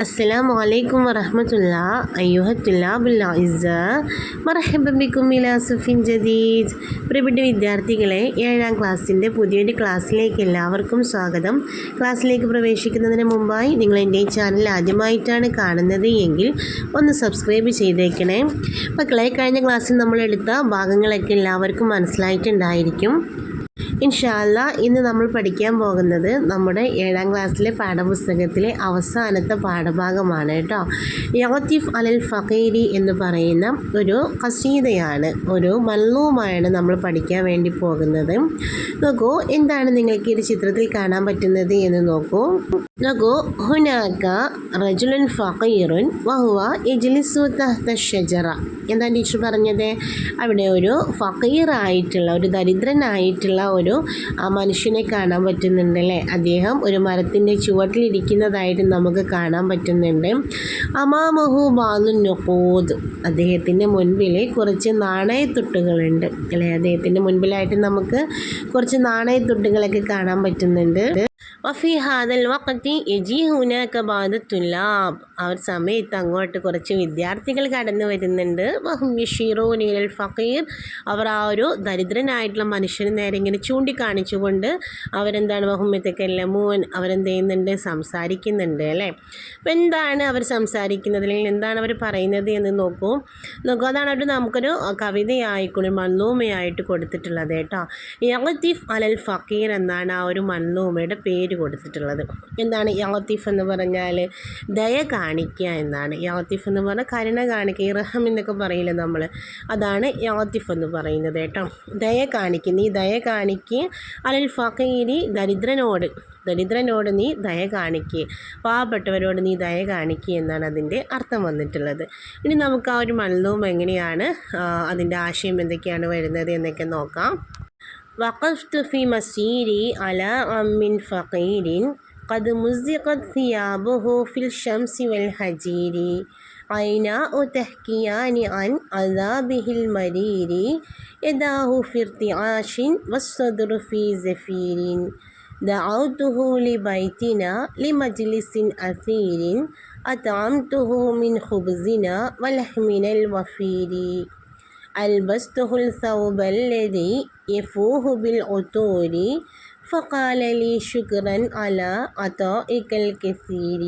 السلام عليكم ورحمة الله أيها الطلاب الأعزاء مرحبا بكم إلى صف جديد പ്രിയപ്പെട്ട വിദ്യാർത്ഥികളെ ഏഴാം ക്ലാസ്സിൻ്റെ പുതിയൊരു ക്ലാസ്സിലേക്ക് എല്ലാവർക്കും സ്വാഗതം ക്ലാസ്സിലേക്ക് പ്രവേശിക്കുന്നതിന് മുമ്പായി നിങ്ങൾ എൻ്റെ ഈ ചാനൽ ആദ്യമായിട്ടാണ് കാണുന്നത് എങ്കിൽ ഒന്ന് സബ്സ്ക്രൈബ് ചെയ്തേക്കണേ മക്കളെ കഴിഞ്ഞ ക്ലാസ്സിൽ നമ്മൾ എടുത്ത ഭാഗങ്ങളൊക്കെ എല്ലാവർക്കും മനസ്സിലായിട്ടുണ്ടായിരിക്കും ഇൻഷാല്ല ഇന്ന് നമ്മൾ പഠിക്കാൻ പോകുന്നത് നമ്മുടെ ഏഴാം ക്ലാസ്സിലെ പാഠപുസ്തകത്തിലെ അവസാനത്തെ പാഠഭാഗമാണ് കേട്ടോ. യാത്തിഫ് അലൽ ഫഖീരി എന്ന് പറയുന്ന ഒരു കസീതയാണ് ഒരു മല്ലവുമാണ് നമ്മൾ പഠിക്കാൻ വേണ്ടി പോകുന്നത്. നോക്കൂ എന്താണ് നിങ്ങൾക്ക് ഈ ചിത്രത്തിൽ കാണാൻ പറ്റുന്നത് എന്ന് നോക്കൂ. നോക്കൂ ഹുനാക്ക റജുലൻ ഫഖീറുൻ വഹുവ ഇജ്ലിസു തഹ്ത ഷജറ. എന്താണ് ടീച്ചർ പറഞ്ഞത്? അവിടെ ഒരു ഫക്കീറായിട്ടുള്ള ഒരു ദരിദ്രനായിട്ടുള്ള ഒരു ആ മനുഷ്യനെ കാണാൻ പറ്റുന്നുണ്ട് അല്ലേ? അദ്ദേഹം ഒരു മരത്തിന്റെ ചുവട്ടിലിരിക്കുന്നതായിട്ട് നമുക്ക് കാണാൻ പറ്റുന്നുണ്ട്. അമാമഹു ബാലു നൊക്കോദ് അദ്ദേഹത്തിന്റെ മുൻപിൽ കുറച്ച് നാണയത്തുട്ടുകളുണ്ട്. അല്ലേ? അദ്ദേഹത്തിന്റെ മുൻപിലായിട്ട് നമുക്ക് കുറച്ച് നാണയത്തുട്ടുകളൊക്കെ കാണാൻ പറ്റുന്നുണ്ട്. വഫി ഹാദൽ വക്കത്തി എജി ഹുനാക്ക ബാധത്തുല്ലാബ് ആ ഒരു സമയത്ത് അങ്ങോട്ട് കുറച്ച് വിദ്യാർത്ഥികൾ കടന്നു വരുന്നുണ്ട്. വഹും യഷീറൂനിൽ ഫക്കീർ അവർ ആ ഒരു ദരിദ്രനായിട്ടുള്ള മനുഷ്യന് നേരെ ഇങ്ങനെ ചൂണ്ടിക്കാണിച്ചുകൊണ്ട് അവരെന്താണ്? വഹുമ്മത്തക്കല്ലമൂൻ അവരെന്ത് ചെയ്യുന്നുണ്ട്? സംസാരിക്കുന്നുണ്ട് അല്ലേ? അപ്പം എന്താണ് അവർ സംസാരിക്കുന്നത് അല്ലെങ്കിൽ എന്താണ് അവർ പറയുന്നത് എന്ന് നോക്കൂ. നോക്കൂ അതാണ് അവർ നമുക്കൊരു കവിതയായിക്കൊണ്ട് മൺലൂമയായിട്ട് കൊടുത്തിട്ടുള്ളത് കേട്ടോ. യലത്തീഫ് അലൽ ഫക്കീർ എന്നാണ് ആ ഒരു മൺലൂമയുടെ പേര് കൊടുത്തിട്ടുള്ളത്. എന്താണ് യാത്തിഫ് എന്ന് പറഞ്ഞാൽ ദയ കാണിക്കുക എന്നാണ്. യാത്തിഫ് എന്ന് പറഞ്ഞാൽ കരുണ കാണിക്കുക ഇറഹം എന്നൊക്കെ പറയില്ല നമ്മൾ അതാണ് യാത്തിഫ് എന്ന് പറയുന്നത് കേട്ടോ. ദയ കാണിക്കുക നീ ദയ കാണിക്കുക അലൽ ഫക്കീരി ദരിദ്രനോട് ദരിദ്രനോട് നീ ദയ കാണിക്കുക പാവപ്പെട്ടവരോട് നീ ദയ കാണിക്കുക എന്നാണ് അതിന്റെ അർത്ഥം വന്നിട്ടുള്ളത്. ഇനി നമുക്ക് ആ ഒരു മൽദൂം എങ്ങനെയാണ് അതിന്റെ ആശയം എന്തൊക്കെയാണ് വരുന്നത് എന്നൊക്കെ നോക്കാം. وقفت في مسيري على عم فقير قد مزقت ثيابه في الشمس والهجير عيناء تحكيان عن عذابه المرير يداه في ارتعاش والصدر في زفير. دعوته لبيتنا لمجلس أثير أطعمته من خبزنا ولحمنا الوفير. ألبسته الثوب الذي يفوه بالعطور فقال لي شكرا على عطائك الكثير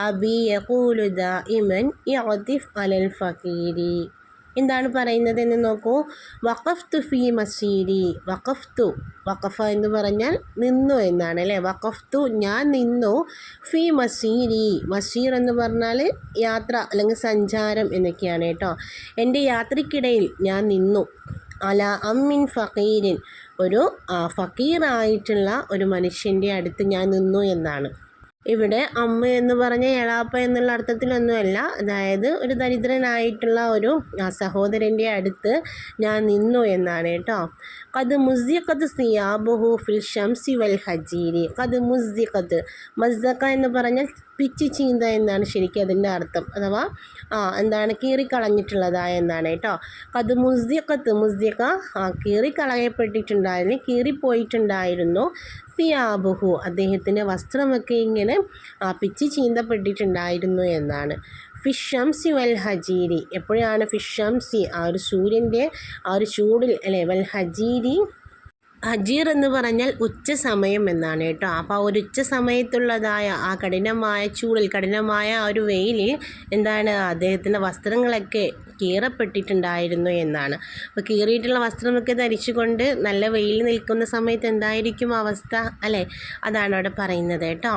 أبي يقول دائما يعطف على الفقير എന്താണ് പറയുന്നത് എന്ന് നോക്കൂ വഖഫ്തു ഫി മസീരി വഖഫ്തു വഖഫ എന്ന് പറഞ്ഞാൽ നിന്നു എന്നാണ് അല്ലേ വഖഫ്തു ഞാൻ നിന്നു ഫി മസീരി മസീർ എന്ന് പറഞ്ഞാൽ യാത്ര അല്ലെങ്കിൽ സഞ്ചാരം എന്നൊക്കെയാണ് കേട്ടോ എൻ്റെ യാത്രയ്ക്കിടയിൽ ഞാൻ നിന്നു അല അമ്മിൻ ഫക്കീരിൻ ഒരു ഫക്കീറായിട്ടുള്ള ഒരു മനുഷ്യന്റെ അടുത്ത് ഞാൻ നിന്നു എന്നാണ്. ഇവിടെ അമ്മ എന്ന് പറഞ്ഞ എളാപ്പ എന്നുള്ള അർത്ഥത്തിലൊന്നുമല്ല. അതായത് ഒരു ദരിദ്രനായിട്ടുള്ള ഒരു സഹോദരന്റെ അടുത്ത് ഞാൻ നിന്നു എന്നാണ് കേട്ടോ. കത് മുസിഖത്ത് സിയാബുഹു ഫിൽ ഷംസി വൽ ഹജീരി. കത് മുസിഖത്ത് മസ്സക്ക എന്ന് പറഞ്ഞാൽ പിച്ചി ചീന്ത എന്നാണ് ശരിക്കും അതിന്റെ അർത്ഥം. അഥവാ ആ എന്താണ് കീറിക്കളഞ്ഞിട്ടുള്ളതായ എന്നാണ് കേട്ടോ. കത് മുസ്തിയക്കത്ത് മുസ്തിയക്ക ആ കീറിക്കളയപ്പെട്ടിട്ടുണ്ടായിരുന്നു കീറിപ്പോയിട്ടുണ്ടായിരുന്നു. സിയാബുഹു അദ്ദേഹത്തിന്റെ വസ്ത്രമൊക്കെ ഇങ്ങനെ ആ പിച്ചി ചീന്തപ്പെട്ടിട്ടുണ്ടായിരുന്നു എന്നാണ്. ഫിഷംസി വൽ ഹജീരി എപ്പോഴാണ് ഫിഷംസി ആ ഒരു സൂര്യന്റെ ആ ഒരു ചൂടിൽ അല്ലേ വൽ ഹജീരി ഹജീർ എന്ന് പറഞ്ഞാൽ ഉച്ച സമയം എന്നാണ് കേട്ടോ. അപ്പോൾ ആ ഒരു ഉച്ച സമയത്തുള്ളതായ ആ കഠിനമായ ചൂടിൽ കഠിനമായ ആ ഒരു വെയിലിൽ എന്താണ് അദ്ദേഹത്തിന്റെ വസ്ത്രങ്ങളൊക്കെ കീറപ്പെട്ടിട്ടുണ്ടായിരുന്നു എന്നാണ്. അപ്പോൾ കീറിയിട്ടുള്ള വസ്ത്രമൊക്കെ ധരിച്ചുകൊണ്ട് നല്ല വെയിൽ നിൽക്കുന്ന സമയത്ത് എന്തായിരിക്കും അവസ്ഥ അല്ലേ? അതാണ് അവിടെ പറയുന്നത് കേട്ടോ.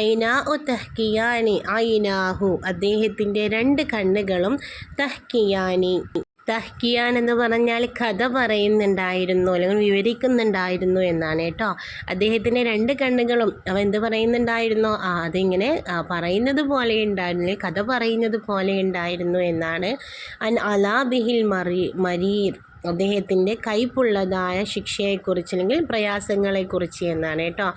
ഐനാ ഒ തഹ്കിയാനി ഐനാഹു അദ്ദേഹത്തിന്റെ രണ്ട് കണ്ണുകളും തഹ്കിയാനി. തഹ്കിയാൻ എന്ന് പറഞ്ഞാൽ കഥ പറയുന്നുണ്ടായിരുന്നു അല്ലെങ്കിൽ വിവരിക്കുന്നുണ്ടായിരുന്നു എന്നാണ് കേട്ടോ. അദ്ദേഹത്തിന്റെ രണ്ട് കണ്ണുകളും അവ എന്ത് പറയുന്നുണ്ടായിരുന്നു? ആ അതിങ്ങനെ പറയുന്നത് പോലെ ഉണ്ടായിരുന്നു കഥ പറയുന്നത് പോലെ ഉണ്ടായിരുന്നു എന്നാണ്. അൻ അലാബിഹിൽ മറി മരീർ. അദ്ദേഹത്തിന്റെ കൈപ്പുള്ളതായ ശിക്ഷയെക്കുറിച്ച് അല്ലെങ്കിൽ പ്രയാസങ്ങളെക്കുറിച്ച് എന്നാണ് കേട്ടോ.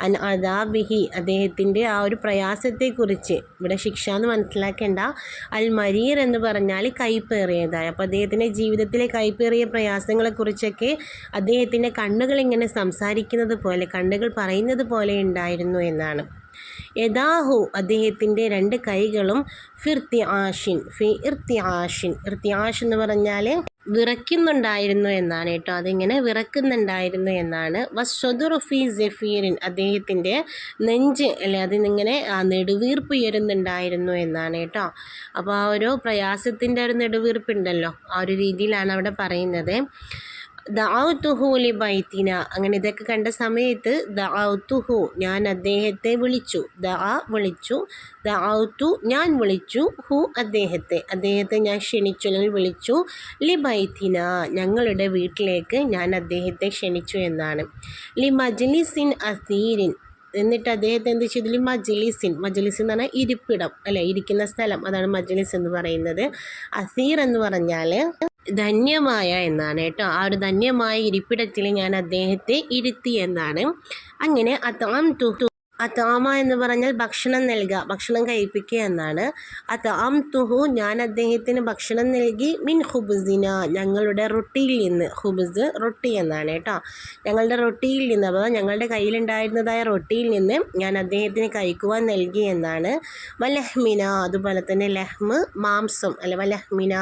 അൻ അദാബിഹി അദ്ദേഹത്തിന്റെ ആ ഒരു പ്രയാസത്തെക്കുറിച്ച്. ഇവിടെ ശിക്ഷ എന്ന് മനസ്സിലാക്കേണ്ട അൽ മരീർ എന്ന് പറഞ്ഞാൽ കൈപ്പേറിയതായ. അപ്പോൾ അദ്ദേഹത്തിന്റെ ജീവിതത്തിലെ കൈപ്പേറിയ പ്രയാസങ്ങളെക്കുറിച്ചൊക്കെ അദ്ദേഹത്തിന്റെ കണ്ണുകൾ ഇങ്ങനെ സംസാരിക്കുന്നത് പോലെ കണ്ണുകൾ പറയുന്നത് പോലെ ഉണ്ടായിരുന്നു എന്നാണ്. യഥാഹു അദ്ദേഹത്തിന്റെ രണ്ട് കൈകളും ഫിർത്തി ആഷിൻ ഫി ഇർത്തി ആഷിൻ ഇർത്തി ആഷ് എന്ന് പറഞ്ഞാൽ വിറയ്ക്കുന്നുണ്ടായിരുന്നു എന്നാണ് കേട്ടോ. അതിങ്ങനെ വിറക്കുന്നുണ്ടായിരുന്നു എന്നാണ്. വസ്വദുർ ഫി ജെഫീറിൻ അദ്ദേഹത്തിന്റെ നെഞ്ച് അല്ലെ അതിനിങ്ങനെ നെടുവീർപ്പ് ഉയരുന്നുണ്ടായിരുന്നു എന്നാണ് കേട്ടോ. അപ്പോൾ ആ ഒരു പ്രയാസത്തിന്റെ ഒരു നെടുവീർപ്പുണ്ടല്ലോ ആ ഒരു രീതിയിലാണ് അവിടെ പറയുന്നത്. ദാവുത്തുഹു ലി ബൈത്തിന. അങ്ങനെ ഇതൊക്കെ കണ്ട സമയത്ത് ദാവുത്തുഹു ഞാൻ അദ്ദേഹത്തെ വിളിച്ചു. ദ വിളിച്ചു. ദാവുത്തു ഞാൻ വിളിച്ചു. ഹു അദ്ദേഹത്തെ. അദ്ദേഹത്തെ ഞാൻ ക്ഷണിച്ചു അല്ലെങ്കിൽ വിളിച്ചു. ലി ബൈത്തിന ഞങ്ങളുടെ വീട്ടിലേക്ക് ഞാൻ അദ്ദേഹത്തെ ക്ഷണിച്ചു എന്നാണ്. ലി മജ്ലിസിൻ അസീരിൻ. എന്നിട്ട് അദ്ദേഹത്തെ എന്ത് ചെയ്തു? ലി മജ്ലിസിൻ. മജ്ലിസ് എന്ന് പറഞ്ഞാൽ ഇരിപ്പിടം. അല്ലെ? ഇരിക്കുന്ന സ്ഥലം. അതാണ് മജ്ലിസ് എന്ന് പറയുന്നത്. അസീർ എന്ന് പറഞ്ഞാൽ ധന്യമായ എന്നാണ് കേട്ടോ. ആ ഒരു ധന്യമായ ഇരിപ്പിടത്തിൽ ഞാൻ അദ്ദേഹത്തെ ഇരുത്തി എന്നാണ്. അങ്ങനെ അതാം തു അതാമ എന്ന് പറഞ്ഞാൽ ഭക്ഷണം നൽകുക ഭക്ഷണം കഴിപ്പിക്കുക എന്നാണ്. അതാം തുഹു ഞാൻ അദ്ദേഹത്തിന് ഭക്ഷണം നൽകി മിൻ ഹുബുസിന ഞങ്ങളുടെ റൊട്ടിയിൽ നിന്ന്. ഹുബുസ് റൊട്ടി എന്നാണ് കേട്ടോ. ഞങ്ങളുടെ റൊട്ടിയിൽ നിന്ന് അപ്പോൾ ഞങ്ങളുടെ കയ്യിലുണ്ടായിരുന്നതായ റൊട്ടിയിൽ നിന്ന് ഞാൻ അദ്ദേഹത്തിന് കഴിക്കുവാൻ നൽകി എന്നാണ്. വലഹ്മിന അതുപോലെ തന്നെ ലഹ്മ് മാംസം അല്ലെ വലഹ്മിന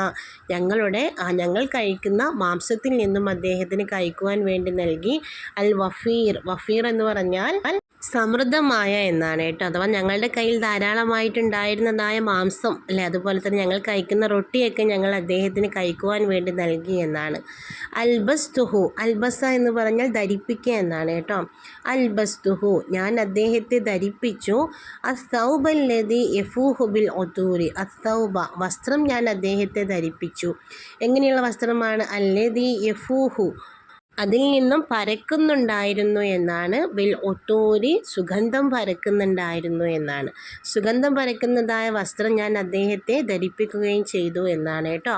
ഞങ്ങളുടെ ഞങ്ങൾ കഴിക്കുന്ന മാംസത്തിൽ നിന്നും അദ്ദേഹത്തിന് കഴിക്കുവാൻ വേണ്ടി നൽകി. അൽ വഫീർ വഫീർ എന്ന് പറഞ്ഞാൽ സമൃദ്ധമായ എന്നാണ് കേട്ടോ. അഥവാ ഞങ്ങളുടെ കയ്യിൽ ധാരാളമായിട്ടുണ്ടായിരുന്നതായ മാംസം അല്ലെ? അതുപോലെ തന്നെ ഞങ്ങൾ കഴിക്കുന്ന റൊട്ടിയൊക്കെ ഞങ്ങൾ അദ്ദേഹത്തിന് കഴിക്കുവാൻ വേണ്ടി നൽകി എന്നാണ്. അൽബസ്തുഹു അൽബസ എന്ന് പറഞ്ഞാൽ ധരിപ്പിക്കുക എന്നാണ് കേട്ടോ. അൽബസ്തുഹു ഞാൻ അദ്ദേഹത്തെ ധരിപ്പിച്ചു. അസ്തൗബല്ലതി യഫൂഹുബിൽ ഒത്തൂരി അസ്തൗബ വസ്ത്രം ഞാൻ അദ്ദേഹത്തെ ധരിപ്പിച്ചു. എങ്ങനെയുള്ള വസ്ത്രമാണ്? അല്ലതി യഫൂഹു അതിൽ നിന്നും പരക്കുന്നുണ്ടായിരുന്നു എന്നാണ് വിൽ ഒട്ടൂരി സുഗന്ധം പരക്കുന്നുണ്ടായിരുന്നു എന്നാണ്. സുഗന്ധം പരക്കുന്നതായ വസ്ത്രം ഞാൻ അദ്ദേഹത്തെ ധരിപ്പിക്കുകയും ചെയ്തു എന്നാണ് കേട്ടോ.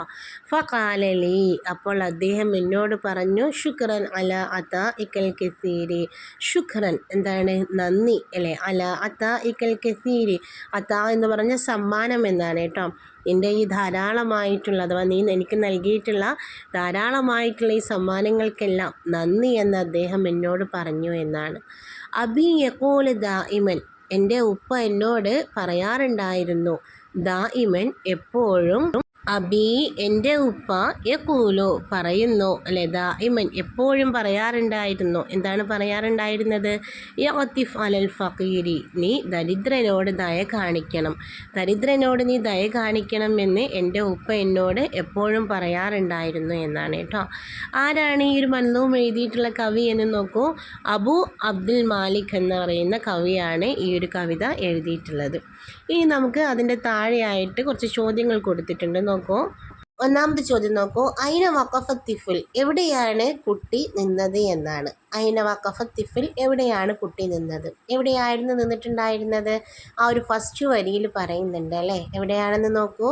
ഫാലലി അപ്പോൾ അദ്ദേഹം എന്നോട് പറഞ്ഞു ശുക്രൻ അല അത ഇക്കൽ കെസീരി. ശുക്രൻ എന്താണ്? നന്ദി അല്ലേ? അല അത ഇക്കൽ കെസീരി. അത എന്ന് പറഞ്ഞ സമ്മാനം എന്നാണ് കേട്ടോ. എന്റെ ഈ ധാരാളമായിട്ടുള്ള അഥവാ നീ എനിക്ക് നൽകിയിട്ടുള്ള ധാരാളമായിട്ടുള്ള ഈ സമ്മാനങ്ങൾക്കെല്ലാം നന്ദി എന്ന് അദ്ദേഹം എന്നോട് പറഞ്ഞു എന്നാണ്. അബി യക്കോൽ ഇമൻ എന്റെ ഉപ്പ എന്നോട് പറയാറുണ്ടായിരുന്നു ദാ ഇമൻ എപ്പോഴും അബി എന്റെ ഉപ്പ യക്കൂലോ പറയുന്നു. അല്ലെ ഇമൻ എപ്പോഴും പറയാറുണ്ടായിരുന്നു. എന്താണ് പറയാറുണ്ടായിരുന്നത്? യത്തിഫ് അലൽ ഫക്കീരി നീ ദരിദ്രനോട് ദയ കാണിക്കണം. ദരിദ്രനോട് നീ ദയ കാണിക്കണം എന്ന് എന്റെ ഉപ്പ എന്നോട് എപ്പോഴും പറയാറുണ്ടായിരുന്നു എന്നാണ് കേട്ടോ. ആരാണ് ഈ ഒരു മന്ദവും എഴുതിയിട്ടുള്ള കവി എന്ന് നോക്കൂ. അബു അബ്ദുൽ മാലിക് എന്ന് പറയുന്ന കവിയാണ് ഈ ഒരു കവിത എഴുതിയിട്ടുള്ളത്. ഇനി നമുക്ക് അതിന്റെ താഴെയായിട്ട് കുറച്ച് ചോദ്യങ്ങൾ കൊടുത്തിട്ടുണ്ട് നോക്കൂ. ഒന്നാമത്തെ ചോദ്യം നോക്കൂ. ഐന വക്കഫത്തിഫിൽ എവിടെയാണ് കുട്ടി നിന്നത് എന്നാണ്. ഐന വക്കഫത്തിഫിൽ എവിടെയാണ് കുട്ടി നിന്നത്? എവിടെയായിരുന്നു നിന്നിട്ടുണ്ടായിരുന്നത്? ആ ഒരു ഫസ്റ്റ് വരിയിൽ പറയുന്നുണ്ട് അല്ലേ? എവിടെയാണെന്ന് നോക്കൂ.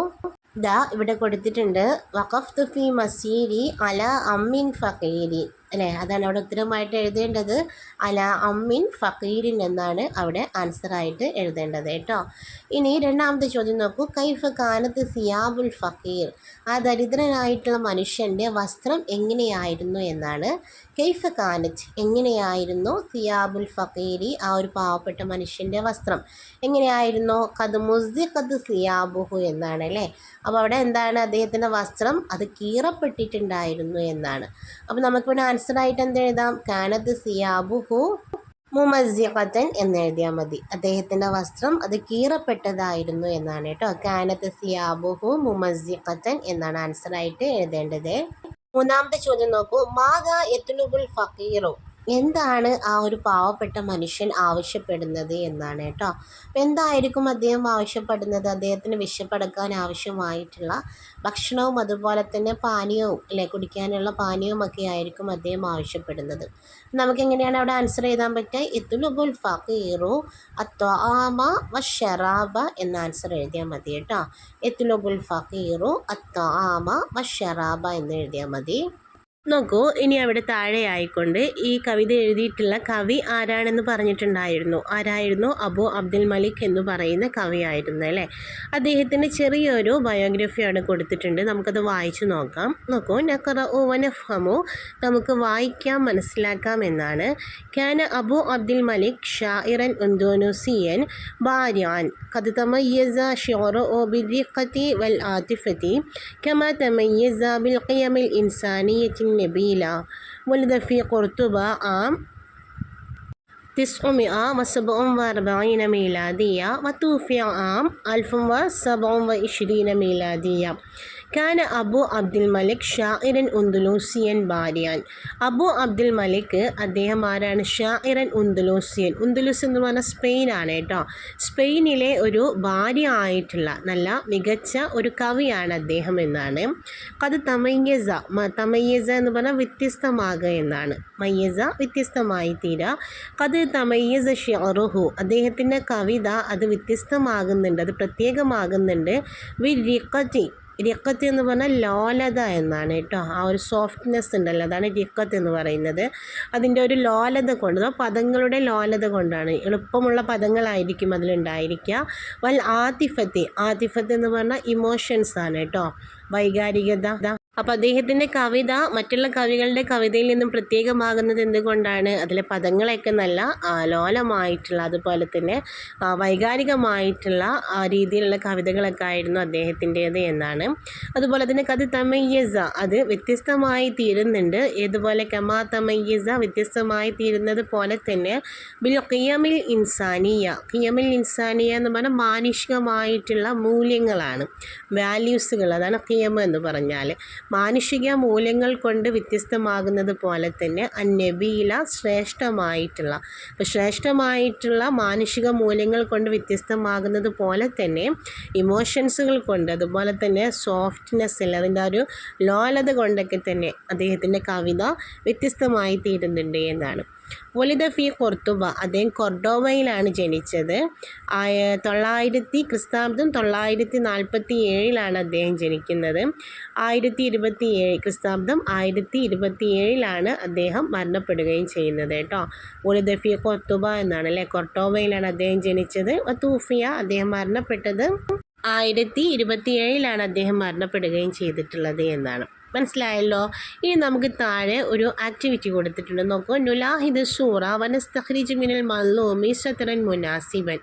ദാ ഇവിടെ കൊടുത്തിട്ടുണ്ട് വഖഫ് തുഫി മസീരി അല അമ്മിൻ ഫക്കീരി അല്ലേ? അതാണ് അവിടെ ഉത്തരമായിട്ട് എഴുതേണ്ടത്. അല അമ്മിൻ ഫക്കീരിൻ എന്നാണ് അവിടെ ആൻസറായിട്ട് എഴുതേണ്ടത് കേട്ടോ. ഇനി രണ്ടാമത്തെ ചോദ്യം നോക്കൂ. കൈഫ് കാനത്ത് സിയാബുൽ ഫക്കീർ ആ ദരിദ്രനായിട്ടുള്ള മനുഷ്യന്റെ വസ്ത്രം എങ്ങനെയായിരുന്നു എന്നാണ്. കൈഫ് കാനത്ത് എങ്ങനെയായിരുന്നു സിയാബുൽ ഫക്കീരി ആ ഒരു പാവപ്പെട്ട മനുഷ്യന്റെ വസ്ത്രം? എങ്ങനെയായിരുന്നു? കത് മുസ്ദി കത് സിയാബുഹു എന്നാണ് അല്ലേ? അപ്പോൾ അവിടെ എന്താണ് അദ്ദേഹത്തിന്റെ വസ്ത്രം? അത് കീറപ്പെട്ടിട്ടുണ്ടായിരുന്നു എന്നാണ്. അപ്പോൾ നമുക്കിവിടെ ആൻസറായിട്ട് എന്ത് എഴുതാം കാനത്ത് സിയാബുഹു എന്ന് എഴുതിയാൽ മതി. അദ്ദേഹത്തിന്റെ വസ്ത്രം അത് കീറപ്പെട്ടതായിരുന്നു എന്നാണ് കേട്ടോ. കാനത്ത് സിയാബുഹു മുമസിഖത്തൻ എന്നാണ് ആൻസറായിട്ട് എഴുതേണ്ടത്. മൂന്നാമത്തെ ചോദ്യം നോക്കൂ. മാതാ എത്തുലുബുൽ ഫക്കീറോ എന്താണ് ആ ഒരു പാവപ്പെട്ട മനുഷ്യൻ ആവശ്യപ്പെടുന്നത് എന്നാണ് കേട്ടോ. അപ്പം എന്തായിരിക്കും അദ്ദേഹം ആവശ്യപ്പെടുന്നത്? അദ്ദേഹത്തിന് വിശപ്പടക്കാൻ ആവശ്യമായിട്ടുള്ള ഭക്ഷണവും അതുപോലെ തന്നെ പാനീയവും അല്ലെ? കുടിക്കാനുള്ള പാനീയവും ഒക്കെ ആയിരിക്കും അദ്ദേഹം ആവശ്യപ്പെടുന്നത്. നമുക്കെങ്ങനെയാണ് അവിടെ ആൻസർ ചെയ്താൽ പറ്റുക? ഇത്തുലുബുൽ ഫീറു അത്വാമ വ ഷറാബ എന്ന ആൻസർ എഴുതിയാൽ മതി കേട്ടോ. എത്തുലുബുൽ ഫീറു അത്വാമ വ ഷറാബ എന്ന് എഴുതിയാൽ മതി. നോക്കൂ ഇനി അവിടെ താഴെയായിക്കൊണ്ട് ഈ കവിത എഴുതിയിട്ടുള്ള കവി ആരാണെന്ന് പറഞ്ഞിട്ടുണ്ടായിരുന്നു. ആരായിരുന്നു? അബു അബ്ദുൽ മലിക് എന്ന് പറയുന്ന കവിയായിരുന്നു അല്ലേ? അദ്ദേഹത്തിന്റെ ചെറിയൊരു ബയോഗ്രഫിയാണ് കൊടുത്തിട്ടുണ്ട്. നമുക്കത് വായിച്ചു നോക്കാം. നോക്കൂ നക്കറ ഓവനഫമോ നമുക്ക് വായിക്കാം മനസ്സിലാക്കാം എന്നാണ്. ക്യാന അബു അബ്ദുൽ മലിക് ഷാഇറൻ ഉന്തോനുസിയൻ ബാര്യാൻ കത് തമയ്യസ ഷോറോ ഓ ബിൽ വൽ ആതിഫത്തി കമ തമയ്യസ ബിൽ ഖിയമിൽ ഇൻസാനിയത്തിൻ النبيلة ولد في قرطبة عام تسعمائة وسبع وأربعين ميلادية وتوفي عام ألف وسبع وعشرين ميلادية. കാന അബു അബ്ദുൽ മലിക് ഷാഇറൻ ഉന്ദുലൂസിയൻ ബാരിയാൻ അബു അബ്ദുൽ മലിക് അദ്ദേഹം ആരാണ്? ഷാഇറൻ ഉന്ദുലൂസിയൻ ഉന്ദുലൂസ് എന്ന് പറഞ്ഞാൽ സ്പെയിനാണ് കേട്ടോ. സ്പെയിനിലെ ഒരു ഭാര്യ ആയിട്ടുള്ള നല്ല മികച്ച ഒരു കവിയാണ് അദ്ദേഹം എന്നാണ്. അത് തമയ്യസ തമയ്യസ എന്ന് പറഞ്ഞാൽ വ്യത്യസ്തമാകുക എന്നാണ്. മയ്യസ വ്യത്യസ്തമായി തീരുക അത് തമയ്യസ ഷെറുഹു അദ്ദേഹത്തിന്റെ കവിത അത് വ്യത്യസ്തമാകുന്നുണ്ട് അത് പ്രത്യേകമാകുന്നുണ്ട്. വി റിക്കറ്റി റിക്കത്ത് എന്ന് പറഞ്ഞാൽ ലോലത എന്നാണ് കേട്ടോ. ആ ഒരു സോഫ്റ്റ്നെസ് ഉണ്ടല്ലോ അതാണ് രിക്കത്ത് എന്ന് പറയുന്നത്. അതിന്റെ ഒരു ലോലത കൊണ്ട് പദങ്ങളുടെ ലോലത കൊണ്ടാണ്. എളുപ്പമുള്ള പദങ്ങളായിരിക്കും അതിലുണ്ടായിരിക്കുക. വൽ ആതിഫത്തി ആതിഫത്ത് എന്ന് പറഞ്ഞാൽ ഇമോഷൻസ് ആണ് കേട്ടോ. വൈകാരികത അപ്പോൾ അദ്ദേഹത്തിന്റെ കവിത മറ്റുള്ള കവികളുടെ കവിതയിൽ നിന്നും പ്രത്യേകമാകുന്നത് എന്തുകൊണ്ടാണ്? അതിലെ പദങ്ങളൊക്കെ നല്ല ലോലമായിട്ടുള്ള അതുപോലെ തന്നെ വൈകാരികമായിട്ടുള്ള ആ രീതിയിലുള്ള കവിതകളൊക്കെ ആയിരുന്നു അദ്ദേഹത്തിന്റേത് എന്നാണ്. അതുപോലെ തന്നെ കഥ തമയ്യസ അത് വ്യത്യസ്തമായി തീരുന്നുണ്ട്. ഏതുപോലെ കമാ തമയ്യസ വ്യത്യസ്തമായി തീരുന്നത് പോലെ തന്നെ ബിൽ കിയമിൽ ഇൻസാനിയ കിയമിൽ ഇൻസാനിയ എന്ന് പറഞ്ഞാൽ മാനുഷികമായിട്ടുള്ള മൂല്യങ്ങളാണ് വാല്യൂസുകൾ അതാണ് കിയമ എന്ന് പറഞ്ഞാൽ. മാനുഷിക മൂല്യങ്ങൾ കൊണ്ട് വ്യത്യസ്തമാകുന്നത് പോലെ തന്നെ അന്നബീല ശ്രേഷ്ഠമായിട്ടുള്ള അപ്പോൾ ശ്രേഷ്ഠമായിട്ടുള്ള മാനുഷിക മൂല്യങ്ങൾ കൊണ്ട് വ്യത്യസ്തമാകുന്നത് പോലെ തന്നെ ഇമോഷൻസുകൾ കൊണ്ട് അതുപോലെ തന്നെ സോഫ്റ്റ്നെസ് അല്ല അതിന്റെ ഒരു ലോലത കൊണ്ടൊക്കെ തന്നെ അദ്ദേഹത്തിന്റെ കവിത വ്യത്യസ്തമായി തീരുന്നുണ്ട് എന്നാണ്. ഒലിദ ഫി കൊർത്തുബ. അദ്ദേഹം കൊർഡോവയിലാണ് ജനിച്ചത്. തൊള്ളായിരത്തി ക്രിസ്താബ്ദം തൊള്ളായിരത്തി നാൽപ്പത്തി ഏഴിലാണ് അദ്ദേഹം ജനിക്കുന്നത്. ആയിരത്തി ഇരുപത്തി ഏഴ് ക്രിസ്താബ്ദം ആയിരത്തി ഇരുപത്തി ഏഴിലാണ് അദ്ദേഹം മരണപ്പെടുകയും ചെയ്യുന്നത് കേട്ടോ. ഒലിദ ഫി കൊർത്തുബ എന്നാണ് അല്ലേ? കൊർട്ടോവയിലാണ് അദ്ദേഹം ജനിച്ചത്. തൂഫിയ അദ്ദേഹം മരണപ്പെട്ടത് ആയിരത്തി ഇരുപത്തി ഏഴിലാണ് അദ്ദേഹം മരണപ്പെടുകയും ചെയ്തിട്ടുള്ളത് എന്നാണ്. മനസ്സിലായല്ലോ? ഇനി നമുക്ക് താഴെ ഒരു ആക്ടിവിറ്റി കൊടുത്തിട്ടുണ്ട്. നോക്കൂ. നുലാഹിദ് സൂറ വനസ്തഹ്രീജ് മിനൽ മല്ലൂമി സത്രൻ മുനാസിബൻ.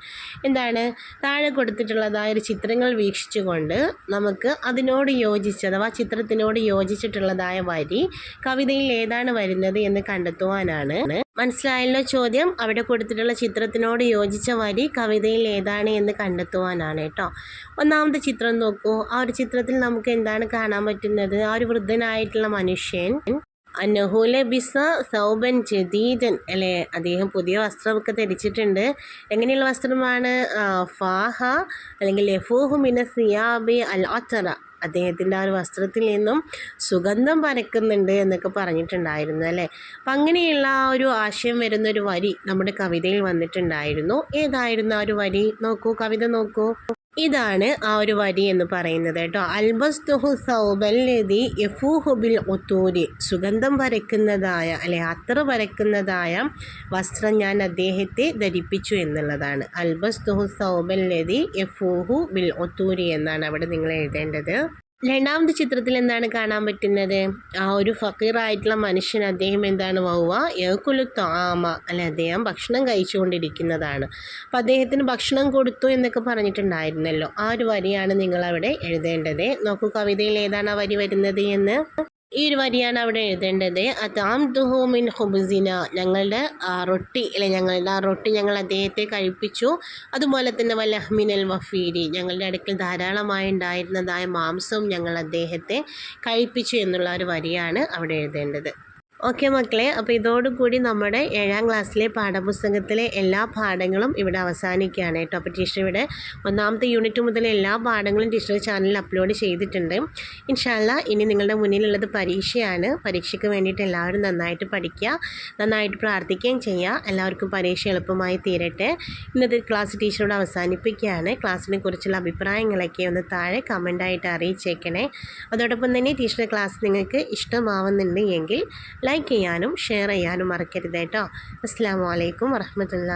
എന്താണ്? താഴെ കൊടുത്തിട്ടുള്ളതായ ഒരു ചിത്രങ്ങൾ വീക്ഷിച്ചുകൊണ്ട് നമുക്ക് അതിനോട് യോജിച്ച് അഥവാ ചിത്രത്തിനോട് യോജിച്ചിട്ടുള്ളതായ വരി കവിതയിൽ ഏതാണ് വരുന്നത് എന്ന് കണ്ടെത്തുവാനാണ്. മനസ്സിലായല്ലോ ചോദ്യം. അവിടെ കൊടുത്തിട്ടുള്ള ചിത്രത്തിനോട് യോജിച്ച വരി കവിതയിൽ ഏതാണ് എന്ന് കണ്ടെത്തുവാനാണ് കേട്ടോ. ഒന്നാമത്തെ ചിത്രം നോക്കൂ. ആ ഒരു ചിത്രത്തിൽ നമുക്ക് എന്താണ് കാണാൻ പറ്റുന്നത്? ആ ഒരു വൃദ്ധനായിട്ടുള്ള മനുഷ്യൻ അന്നഹുല ബിസ സൗബൻ ജദീദൻ അല്ലേ? അദ്ദേഹം പുതിയ വസ്ത്രമൊക്കെ ധരിച്ചിട്ടുണ്ട്. എങ്ങനെയുള്ള വസ്ത്രമാണ്? ഫാഹ അല്ലെങ്കിൽ ലഫൂഹു മിന സിയാബി അൽ അച്ചറ അദ്ദേഹത്തിന്റെ ആ ഒരു വസ്ത്രത്തിൽ നിന്നും സുഗന്ധം പരക്കുന്നുണ്ട് എന്നൊക്കെ പറഞ്ഞിട്ടുണ്ടായിരുന്നു അല്ലേ? അപ്പം അങ്ങനെയുള്ള ആ ഒരു ആശയം വരുന്ന ഒരു വരി നമ്മുടെ കവിതയിൽ വന്നിട്ടുണ്ടായിരുന്നു. ഏതായിരുന്നു ആ ഒരു വരി? നോക്കൂ കവിത നോക്കൂ. ഇതാണ് ആ ഒരു വരി എന്ന് പറയുന്നത് കേട്ടോ. അൽബസ്തുഹു സൗബല്ലതി യഫൂഹുബിൽ ഒത്തൂരി സുഗന്ധം വരയ്ക്കുന്നതായ അല്ലെ അത്ര വരയ്ക്കുന്നതായ വസ്ത്രം ഞാൻ അദ്ദേഹത്തെ ധരിപ്പിച്ചു എന്നുള്ളതാണ്. അൽബസ്തുഹു സൗബല്ലതി യഫൂഹു ബിൽ ഒത്തൂരി എന്നാണ് അവിടെ നിങ്ങൾ എഴുതേണ്ടത്. രണ്ടാമത്തെ ചിത്രത്തിൽ എന്താണ് കാണാൻ പറ്റുന്നത്? ആ ഒരു ഫക്കീറായിട്ടുള്ള മനുഷ്യൻ അദ്ദേഹം എന്താണ്? വൗവ ഏക്കുലു താമ. അല്ലെ അദ്ദേഹം ഭക്ഷണം കഴിച്ചുകൊണ്ടിരിക്കുന്നതാണ്. അപ്പം അദ്ദേഹത്തിന് ഭക്ഷണം കൊടുത്തു എന്നൊക്കെ പറഞ്ഞിട്ടുണ്ടായിരുന്നല്ലോ. ആ ഒരു വരിയാണ് നിങ്ങളവിടെ എഴുതേണ്ടത്. നോക്കൂ കവിതയിൽ ഏതാണ് ആ വരി വരുന്നത് എന്ന്. ഈ ഒരു വരിയാണ് അവിടെ എഴുതേണ്ടത്. അതാം ദുഹോമിൻ ഹുബുസിന ഞങ്ങളുടെ റൊട്ടി അല്ലെ ഞങ്ങളുടെ ആ റൊട്ടി ഞങ്ങൾ അദ്ദേഹത്തെ കഴിപ്പിച്ചു. അതുപോലെ തന്നെ വല്ലഹ്മിനൽ വഫീരി ഞങ്ങളുടെ അടുക്കൽ ധാരാളമായി ഉണ്ടായിരുന്നതായ മാംസവും ഞങ്ങൾ അദ്ദേഹത്തെ കഴിപ്പിച്ചു എന്നുള്ള ഒരു വരിയാണ് അവിടെ എഴുതേണ്ടത്. ഓക്കെ മക്കളെ അപ്പോൾ ഇതോടുകൂടി നമ്മുടെ ഏഴാം ക്ലാസ്സിലെ പാഠപുസ്തകത്തിലെ എല്ലാ പാഠങ്ങളും ഇവിടെ അവസാനിക്കുകയാണ് കേട്ടോ. അപ്പോൾ ടീച്ചർ ഇവിടെ ഒന്നാമത്തെ യൂണിറ്റ് മുതൽ എല്ലാ പാഠങ്ങളും ടീച്ചർ ചാനലിൽ അപ്ലോഡ് ചെയ്തിട്ടുണ്ട്. ഇൻഷാല്ല ഇനി നിങ്ങളുടെ മുന്നിലുള്ളത് പരീക്ഷയാണ്. പരീക്ഷയ്ക്ക് വേണ്ടിയിട്ട് എല്ലാവരും നന്നായിട്ട് പഠിക്കുക നന്നായിട്ട് പ്രാർത്ഥിക്കുകയും ചെയ്യുക. എല്ലാവർക്കും പരീക്ഷ എളുപ്പമായി തീരട്ടെ. ഇന്നത്തെ ക്ലാസ് ടീച്ചറോട് അവസാനിപ്പിക്കുകയാണ്. ക്ലാസ്സിനെ കുറിച്ചുള്ള അഭിപ്രായങ്ങളൊക്കെ ഒന്ന് താഴെ കമന്റായിട്ട് അറിയിച്ചേക്കണേ. അതോടൊപ്പം തന്നെ ടീച്ചറുടെ ക്ലാസ് നിങ്ങൾക്ക് ഇഷ്ടമാവുന്നുണ്ട് എങ്കിൽ ലൈക്ക് ചെയ്യാനും ഷെയർ ചെയ്യാനും മറക്കരുത് കേട്ടോ. അസ്സാം വലൈക്കും വറഹമത്തുള്ള